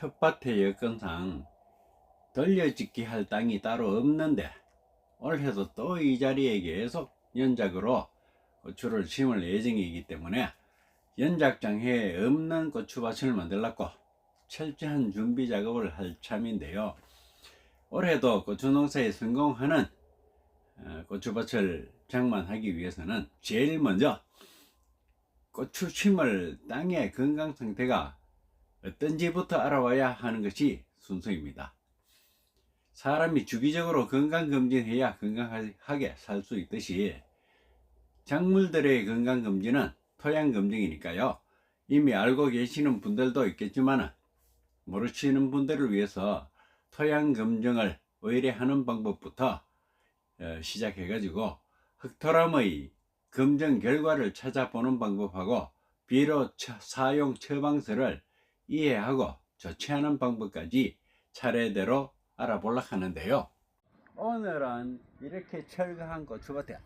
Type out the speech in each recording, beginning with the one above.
텃밭의 여건상 돌려짓기 할 땅이 따로 없는데 올해도 또 이 자리에 계속 연작으로 고추를 심을 예정이기 때문에 연작장에 없는 고추밭을 만들었고 철저한 준비 작업을 할 참인데요. 올해도 고추 농사에 성공하는 어, 고추밭을 장만하기 위해서는 제일 먼저 고추 심을 땅의 건강 상태가 어떤지부터 알아와야 하는 것이 순서입니다. 사람이 주기적으로 건강검진해야 건강하게 살 수 있듯이 작물들의 건강검진은 토양검진이니까요. 이미 알고 계시는 분들도 있겠지만 모르시는 분들을 위해서 토양검증을 의뢰하는 방법부터 어, 시작해 가지고 흑토람의 검증 결과를 찾아보는 방법하고 비료 처- 사용 처방서를 이해하고 조치하는 방법까지 차례대로 알아보려 하는데요. 오늘은 이렇게 철거한 고추밭에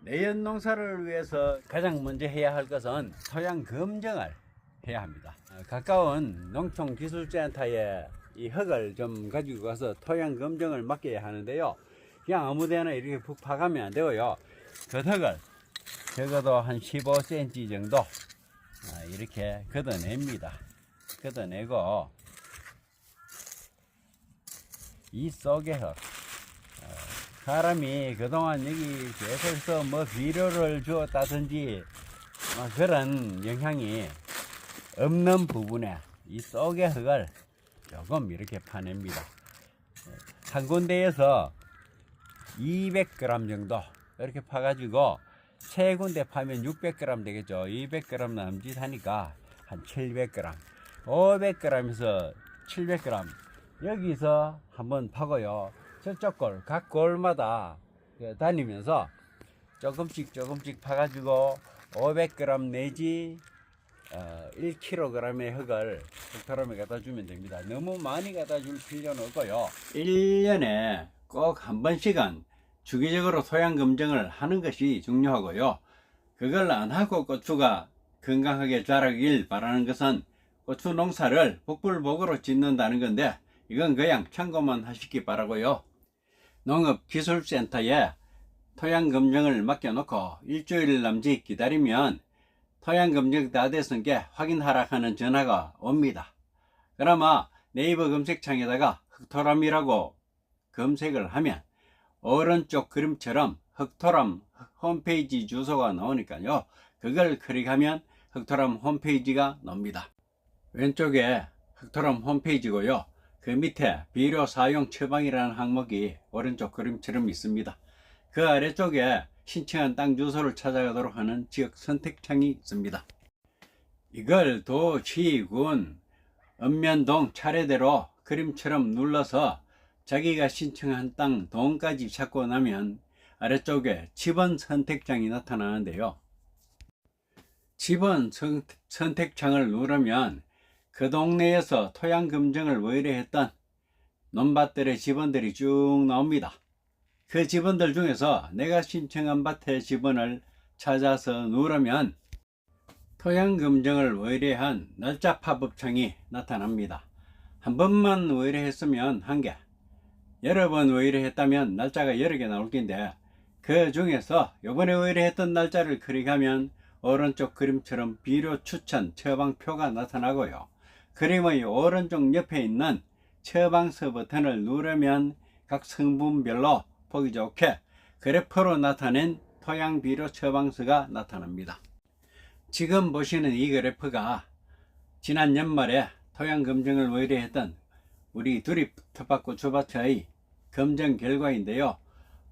내연 농사를 위해서 가장 먼저 해야 할 것은 토양 검증을 해야 합니다. 어, 가까운 농촌기술센터에 이 흙을 좀 가지고 가서 토양 검증을 맡겨야 하는데요. 그냥 아무데나 이렇게 푹 파가면 안 되고요. 그 흙을 적어도 한 15cm 정도 아, 이렇게 걷어냅니다. 걷어내고 이 속에 흙 어, 사람이 그동안 여기 계속해서 뭐 비료를 주었다든지 뭐 그런 영향이 없는 부분에 이 속의 흙을 조금 이렇게 파냅니다. 한 군데에서 200g 정도 이렇게 파가지고 세 군데 파면 600g 되겠죠. 200g 남짓 하니까 한 700g, 500g에서 700g 여기서 한번 파고요. 저쪽 골, 각 골마다 그 다니면서 조금씩 조금씩 파가지고 500g 내지 어, 1kg의 흙을 흙토람에 갖다 주면 됩니다. 너무 많이 갖다 줄 필요는 없고요. 1년에 꼭 한 번씩은 주기적으로 토양 검증을 하는 것이 중요하고요. 그걸 안 하고 고추가 건강하게 자라길 바라는 것은 고추 농사를 복불복으로 짓는다는 건데 이건 그냥 참고만 하시기 바라고요. 농업기술센터에 토양 검증을 맡겨놓고 일주일 남짓 기다리면 토양 검증 다 됐은 게 확인하라 하는 전화가 옵니다. 그나마 네이버 검색창에다가 흑토람이라고 검색을 하면 오른쪽 그림처럼 흑토람 홈페이지 주소가 나오니까요. 그걸 클릭하면 흑토람 홈페이지가 나옵니다. 왼쪽에 흑토람 홈페이지고요. 그 밑에 비료 사용 처방이라는 항목이 오른쪽 그림처럼 있습니다. 그 아래쪽에 신청한 땅 주소를 찾아가도록 하는 지역 선택창이 있습니다. 이걸 도, 시, 군, 읍면동 차례대로 그림처럼 눌러서 자기가 신청한 땅 동까지 찾고 나면 아래쪽에 집원 선택창이 나타나는데요. 집원 선- 선택창을 누르면 그 동네에서 토양 검증을 의뢰했던 논밭들의 집원들이 쭉 나옵니다. 그 집원들 중에서 내가 신청한 밭의 집원을 찾아서 누르면 토양 검증을 의뢰한 날짜 팝업창이 나타납니다. 한 번만 의뢰했으면 한 개, 여러 번 의뢰했다면 날짜가 여러 개 나올 텐데 그 중에서 이번에 의뢰했던 날짜를 클릭하면 오른쪽 그림처럼 비료 추천 처방표가 나타나고요. 그림의 오른쪽 옆에 있는 처방서 버튼을 누르면 각 성분별로 보기 좋게 그래프로 나타낸 토양 비료 처방서가 나타납니다. 지금 보시는 이 그래프가 지난 연말에 토양 검증을 의뢰했던 우리 두립 텃밭고 주밭의 검증 결과인데요.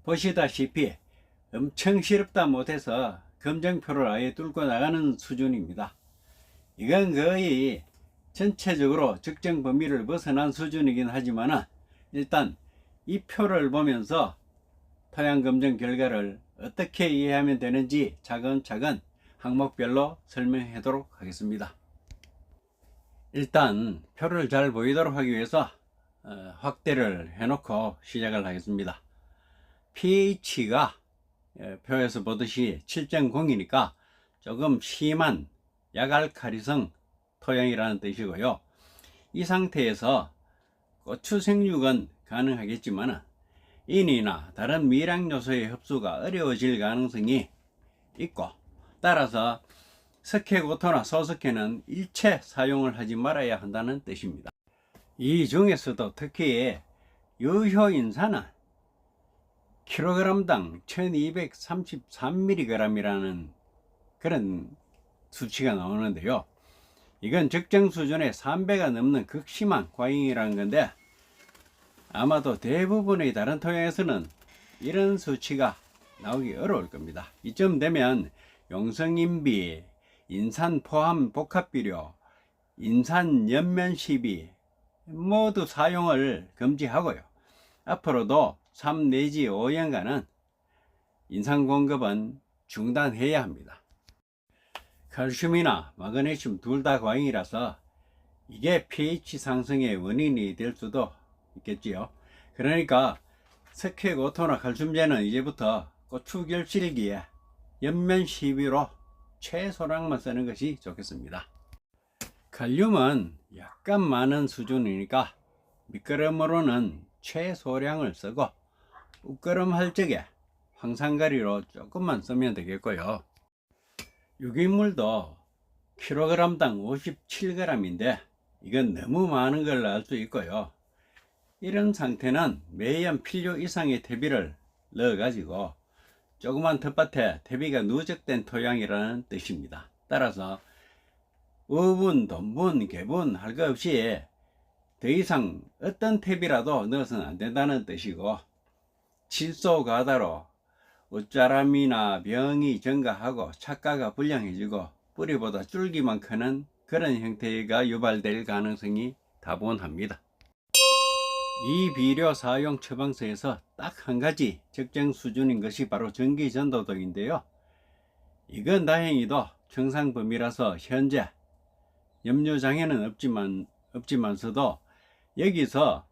보시다시피 엄청 시럽다 못해서 검증표를 아예 뚫고 나가는 수준입니다. 이건 거의 전체적으로 적정 범위를 벗어난 수준이긴 하지만 일단 이 표를 보면서 토양 검증 결과를 어떻게 이해하면 되는지 차근차근 항목별로 설명하도록 하겠습니다. 일단 표를 잘 보이도록 하기 위해서 어, 확대를 해놓고 시작을 하겠습니다. pH가 예, 표에서 보듯이 7.0이니까 조금 심한 약알칼리성 토양이라는 뜻이고요. 이 상태에서 고추 생육은 가능하겠지만 인이나 다른 미량 요소의 흡수가 어려워질 가능성이 있고 따라서 석회고토나 소석회는 일체 사용을 하지 말아야 한다는 뜻입니다. 이 중에서도 특히 유효인산은 킬로그램당 1233mg이라는 그런 수치가 나오는데요. 이건 적정 수준의 3배가 넘는 극심한 과잉이라는 건데 아마도 대부분의 다른 토양에서는 이런 수치가 나오기 어려울 겁니다. 이쯤 되면 용성인비, 인산 포함 복합비료, 인산 연면 시비 모두 사용을 금지하고요. 앞으로도 3 내지 5년간은 인산 공급은 중단해야 합니다. 칼슘이나 마그네슘 둘 다 과잉이라서 이게 pH 상승의 원인이 될 수도 있겠지요. 그러니까 석회고토나 칼슘제는 이제부터 고추 결실기에 옆면 시비로 최소량만 쓰는 것이 좋겠습니다. 칼륨은 약간 많은 수준이니까 미끄럼으로는 최소량을 쓰고 우끄럼 할 적에 황산가리로 조금만 쓰면 되겠고요. 유기물도 킬로그램당 57g인데 이건 너무 많은 걸 알 수 있고요. 이런 상태는 매년 필요 이상의 퇴비를 넣어 가지고 조그만 텃밭에 퇴비가 누적된 토양이라는 뜻입니다. 따라서 어분, 돈분, 개분 할 것 없이 더 이상 어떤 퇴비라도 넣어서는 안 된다는 뜻이고 질소 가다로 옷자람이나 병이 증가하고 착가가 불량해지고 뿌리보다 줄기만 크는 그런 형태가 유발될 가능성이 다분합니다. 이 비료 사용 처방서에서 딱 한 가지 적정 수준인 것이 바로 전기 전도도인데요. 이건 다행히도 정상 범위라서 현재 염려장애는 없지만 없지만서도 여기서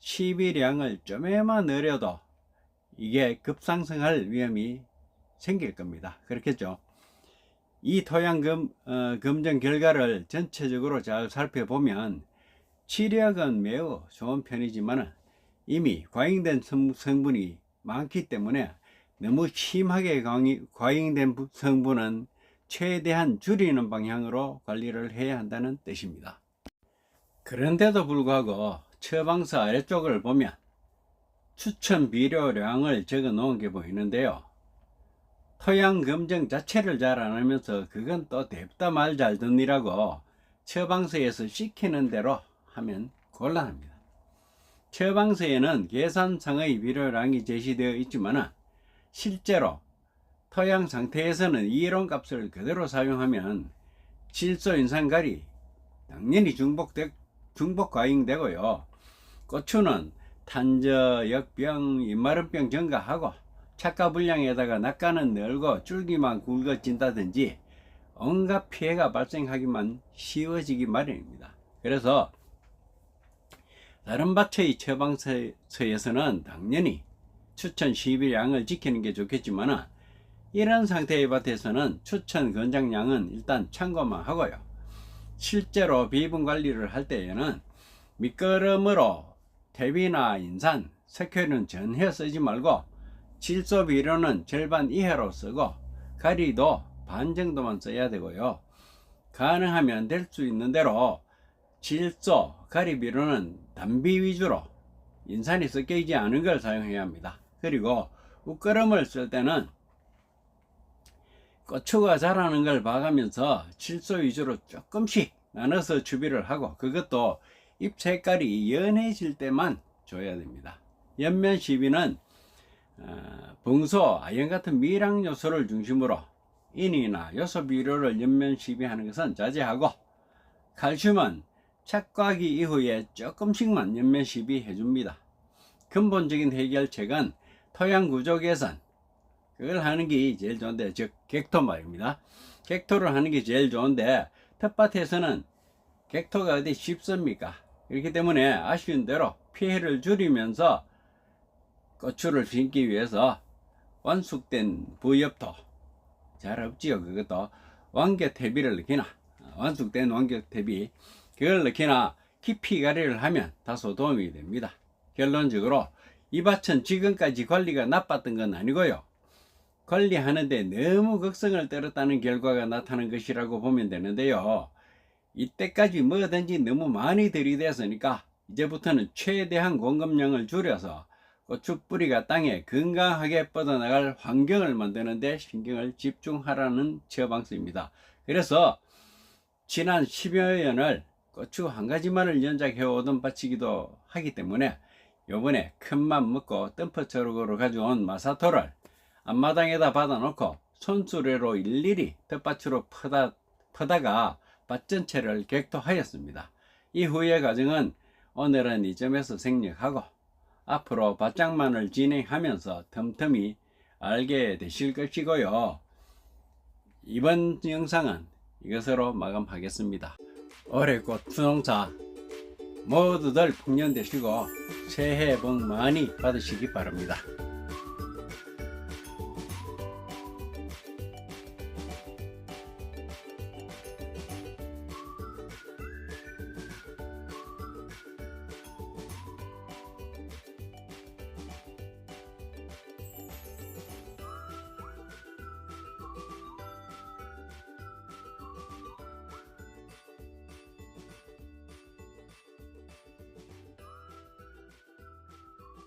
시비량을 좀에만 늘려도 이게 급상승할 위험이 생길 겁니다. 그렇겠죠. 이 토양 금, 어, 검정 결과를 전체적으로 잘 살펴보면 치력은 매우 좋은 편이지만 이미 과잉된 성, 성분이 많기 때문에 너무 심하게 과잉된 성분은 최대한 줄이는 방향으로 관리를 해야 한다는 뜻입니다. 그런데도 불구하고 처방서 아래쪽을 보면 추천 비료량을 적어 놓은 게 보이는데요. 토양 검정 자체를 잘 안 하면서 그건 또 냅다 말 잘 듣니라고 처방서에서 시키는 대로 하면 곤란합니다. 처방서에는 계산상의 비료량이 제시되어 있지만 실제로 토양 상태에서는 이론 값을 그대로 사용하면 질소 인산가리 당연히 중복되, 중복 과잉되고요. 고추는 탄저, 역병, 입마름병 증가하고 착가불량에다가 낙가는 늘고 줄기만 굵어진다든지 온갖 피해가 발생하기만 쉬워지기 마련입니다. 그래서 다른 밭의 처방서에서는 당연히 추천 10일량을 지키는 게 좋겠지만 이런 상태의 밭에서는 추천 권장량은 일단 참고만 하고요. 실제로 비분 관리를 할 때에는 미끄럼으로 퇴비나 인산, 석회는 전혀 쓰지 말고 질소 비료는 절반 이하로 쓰고 가리도 반 정도만 써야 되고요. 가능하면 될 수 있는 대로 질소, 가리 비료는 단비 위주로 인산이 섞여 있지 않은 걸 사용해야 합니다. 그리고 우끄럼을 쓸 때는 고추가 자라는 걸 봐가면서 질소 위주로 조금씩 나눠서 추비를 하고 그것도 잎 색깔이 연해질 때만 줘야 됩니다. 옆면 시비는 어, 봉소, 아연 같은 미량 요소를 중심으로 인이나 요소 비료를 옆면 시비하는 것은 자제하고 칼슘은 착과기 이후에 조금씩만 옆면 시비 해 줍니다. 근본적인 해결책은 토양 구조 개선 그걸 하는 게 제일 좋은데 즉 객토 말입니다. 객토를 하는 게 제일 좋은데 텃밭에서는 객토가 어디 쉽습니까? 그렇기 때문에 아쉬운 대로 피해를 줄이면서 고추를 심기 위해서 완숙된 부엽토 잘 없지요 그것도 완격 퇴비를 넣기나 완숙된 완격 퇴비 그걸 넣기나 깊이 가리를 하면 다소 도움이 됩니다. 결론적으로 이 밭은 지금까지 관리가 나빴던 건 아니고요. 관리하는데 너무 극성을 떨었다는 결과가 나타난 것이라고 보면 되는데요. 이때까지 뭐든지 너무 많이 들이댔으니까 이제부터는 최대한 공급량을 줄여서 고추 뿌리가 땅에 건강하게 뻗어나갈 환경을 만드는 데 신경을 집중하라는 처방서입니다. 그래서 지난 10여 년을 고추 한 가지만을 연작해 오던 밭이기도 하기 때문에 요번에 큰맘 먹고 덤퍼처럭으로 가져온 마사토를 앞마당에다 받아놓고 손수레로 일일이 텃밭으로 퍼다, 퍼다가 밭 전체를 객토하였습니다. 이후의 과정은 오늘은 이 점에서 생략하고 앞으로 밭장만을 진행하면서 틈틈이 알게 되실 것이고요. 이번 영상은 이것으로 마감하겠습니다. 올해 고추 농사 모두들 풍년되시고 새해 복 많이 받으시기 바랍니다.